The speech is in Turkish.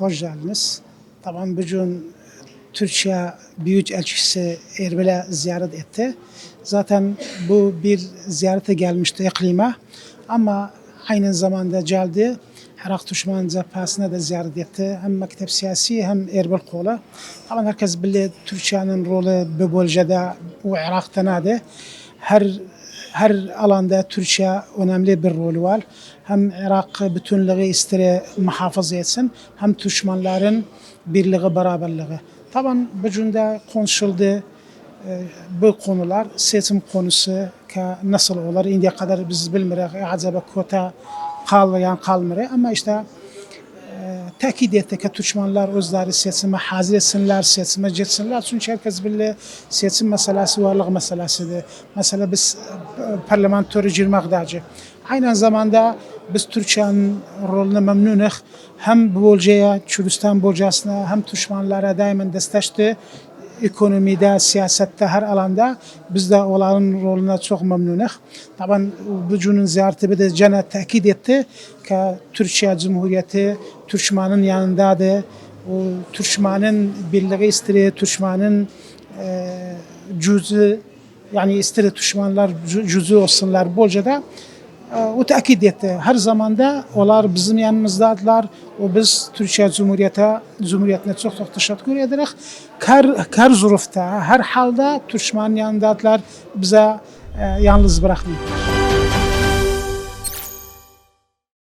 hoş geldiniz. Taban bugün Türkiye Büyük Elçisi Erbil'e ziyaret etti. Zaten bu bir ziyarete gelmişti iklime ama aynı zamanda geldi. Irak Düşman cephesine de ziyaret etti. Hem mektep siyasi hem Erbil kolu. Ama herkes bilir Türkiye'nin rolü bu bölgede o Irak'ta nedir? Her her alanda Türkiye önemli bir rolü var. Hem Irak bütünlüğü ister muhafaza etsin hem düşmanların birliği beraberliği. Taban bugün de konuşuldu e, bu konular seçim konusu ki nasıl olur indiye kadar biz bilmiyoruz acaba kota kalmayan kalmıyor ama işte tekit etti ki Türkmenler özleri seçime hazır etsinler, seçime gitsinler. Çünkü herkes bilir seçim meselesi varlık meselesidir. Mesela biz e, parlamentoru girmekdeci. Aynı zamanda biz Türkiye'nin rolünü memnunuz. Hem bu bölgeye, Kürdistan bölgesine hem Türkmenlere daima destekti. Ekonomide, siyasette, her alanda biz de onların rolüne çok memnunuz. Taban bugünün ziyareti bir de gene tekit etti ki Türkiye Cumhuriyeti Türkmen'in yanındadır. O Türkmen'in birliği istiyor, Türkmen'in e, cüzü yani istiyor Türkmenler cü- cüzü olsunlar Bolca'da. E, O tekit etti. Her zamanda onlar bizim yanımızdadılar. O biz Türkiye Cumhuriyeti Cumhuriyetine çok çok teşekkür ederiz. Her, her zurufta, her halde Türkmen'in yanındadılar. Bize yalnız bırakmıyorlar.